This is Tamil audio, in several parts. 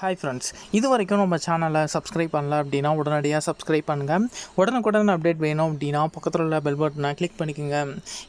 ஹாய் ஃப்ரெண்ட்ஸ் இது வரைக்கும் நம்ம சேனலை சப்ஸ்கிரைப் பண்ணல அப்படின்னா உடனடியாக சப்ஸ்கிரைப் பண்ணுங்கள் உடனுக்குடன் அப்டேட் வேணும் அப்படின்னா பக்கத்தில் உள்ள பெல் பட்டனை கிளிக் பண்ணிக்கோங்க.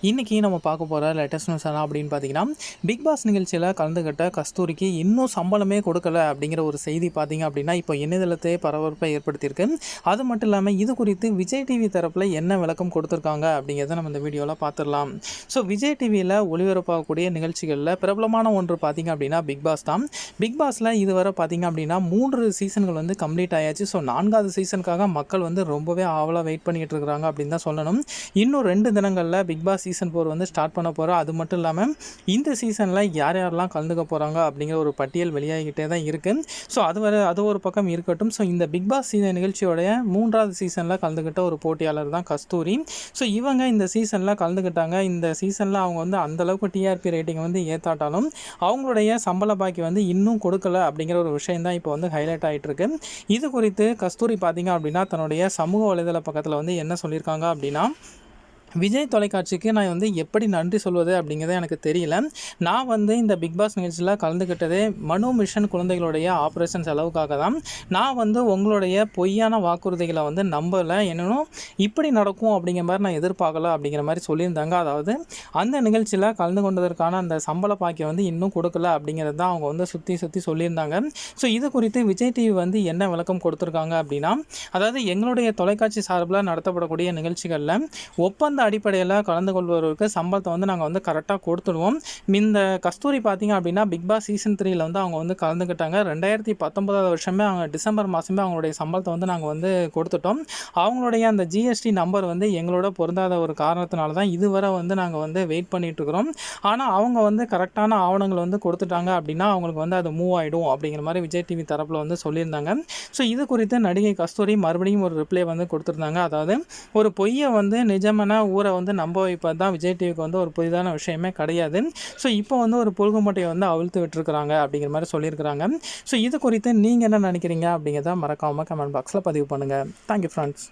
இன்றைக்கி நம்ம பார்க்க போகிற லேட்டஸ்ட் நியூஸ் என்ன அப்படின்னு பார்த்தீங்கன்னா பிக் பாஸ் நிகழ்ச்சியில் கலந்துக்கிட்ட கஸ்தூரிக்கு இன்னும் சம்பளமே கொடுக்கல அப்படிங்கிற ஒரு செய்தி பார்த்தீங்க அப்படின்னா இப்போ இணையதளத்தை பரபரப்பை ஏற்படுத்தியிருக்கு. அது மட்டும் இல்லாமல் இது குறித்து விஜய் டிவி தரப்பில் என்ன விளக்கம் கொடுத்துருக்காங்க அப்படிங்கிறத நம்ம இந்த வீடியோவில் பார்த்துடலாம். ஸோ விஜய் டிவியில் ஒளிபரப்பாகக்கூடிய நிகழ்ச்சிகளில் பிரபலமான ஒன்று பார்த்தீங்க அப்படின்னா பிக் பாஸ் தான். பிக் பாஸில் இதுவரை பார்த்தீங்க அப்படின்னா மூன்று சீசன்கள் வந்து கம்ப்ளீட் ஆயாச்சு. ஸோ நான்காவது சீசனுக்காக மக்கள் வந்து ரொம்பவே ஆவலாக வெயிட் பண்ணிட்டு இருக்கிறாங்க அப்படின்னு தான் சொல்லணும். இன்னும் ரெண்டு தினங்களில் பிக் பாஸ் சீசன் ஃபோர் வந்து ஸ்டார்ட் பண்ண போகிறோம் அது மட்டும் இல்லாமல் இந்த சீசனில் யார் யாரெல்லாம் கலந்துக்க போகிறாங்க அப்படிங்கிற ஒரு பட்டியல் வெளியாகிக்கிட்டே தான் இருக்குது ஸோ அது வரை அது ஒரு பக்கம் இருக்கட்டும். ஸோ இந்த பிக் பாஸ் சீசன் நிகழ்ச்சியோடைய மூன்றாவது சீசனில் கலந்துக்கிட்ட ஒரு போட்டியாளர் தான் கஸ்தூரி. ஸோ இவங்க இந்த சீசனில் கலந்துக்கிட்டாங்க இந்த சீசனில் அவங்க வந்து அந்தளவுக்கு டிஆர்பி ரேட்டிங் வந்து ஏற்றாட்டாலும் அவங்களுடைய சம்பள பாக்கி வந்து இன்னும் கொடுக்கல அப்படிங்கிற ஒரு விஷயம் தான் இப்போ வந்து ஹைலைட் ஆகிட்டு இருக்கு இது குறித்து கஸ்தூரி பார்த்தீங்க அப்படின்னா தன்னுடைய சமூக வலைதள பக்கத்தில் வந்து என்ன சொல்லியிருக்காங்க அப்படின்னா விஜய் தொலைக்காட்சிக்கு நான் வந்து எப்படி நன்றி சொல்வது அப்படிங்கிறத எனக்கு தெரியல. நான் வந்து இந்த பிக் பாஸ் நிகழ்ச்சியில் கலந்துக்கிட்டதே மனு மிஷன் குழந்தைகளுடைய ஆப்ரேஷன் செலவுக்காக தான். நான் வந்து உங்களுடைய பொய்யான வாக்குறுதிகளை வந்து நம்பலை. என்னென்னும் இப்படி நடக்கும் அப்படிங்கிற மாதிரி நான் எதிர்பார்க்கல அப்படிங்கிற மாதிரி சொல்லியிருந்தாங்க. அதாவது அந்த நிகழ்ச்சியில் கலந்து கொண்டதற்கான அந்த சம்பள பாக்கியம் வந்து இன்னும் கொடுக்கல அப்படிங்கிறது தான் அவங்க வந்து சுற்றி சுற்றி சொல்லியிருந்தாங்க. ஸோ இது குறித்து விஜய் டிவி வந்து என்ன விளக்கம் கொடுத்துருக்காங்க அப்படின்னா அதாவது எங்களுடைய தொலைக்காட்சி சார்பில் நடத்தப்படக்கூடிய நிகழ்ச்சிகளில் ஒப்பந்த அடிப்படையில் கலந்து கொள்பவர்களுக்கு சம்பளத்தை வந்து நாங்கள் வந்து கரெக்டாக கொடுத்துடுவோம். இந்த கஸ்தூரி பார்த்தீங்க அப்படின்னா பிக் பாஸ் சீசன் த்ரீயில் வந்து அவங்க வந்து கலந்துக்கிட்டாங்க. ரெண்டாயிரத்தி பத்தொன்பதாவது வருஷமே அவங்க டிசம்பர் மாதமே அவங்களுடைய சம்பளத்தை வந்து நாங்கள் வந்து கொடுத்துட்டோம். அவங்களுடைய அந்த ஜிஎஸ்டி நம்பர் வந்து எங்களோட பொருந்தாத ஒரு காரணத்தினால தான் இதுவரை வந்து நாங்கள் வந்து வெயிட் பண்ணிகிட்ருக்குறோம் ஆனால் அவங்க வந்து கரெக்டான ஆவணங்கள் வந்து கொடுத்துட்டாங்க அப்படின்னா அவங்களுக்கு வந்து அது மூவ் ஆகிடும் அப்படிங்கிற மாதிரி விஜய் டிவி தரப்பில் வந்து சொல்லியிருந்தாங்க. ஸோ இது குறித்து நடிகை கஸ்தூரி மறுபடியும் ஒரு ரிப்ளை வந்து கொடுத்துருந்தாங்க. அதாவது ஒரு பொய்யை வந்து நிஜமான ஊரை வந்து நம்ப வைப்பது தான் விஜய் டிவிக்கு வந்து ஒரு புதிதான விஷயமே கிடையாது. ஸோ இப்போ வந்து ஒரு புழுகு மூட்டையை வந்து அவிழ்த்து விட்டுருக்குறாங்க அப்படிங்கிற மாதிரி சொல்லியிருக்கிறாங்க. ஸோ இது குறித்து நீங்கள் என்ன நினைக்கிறீங்க அப்படிங்கிறத மறக்காமல் கமெண்ட் பாக்ஸில் பதிவு பண்ணுங்கள் தேங்க்யூ ஃப்ரெண்ட்ஸ்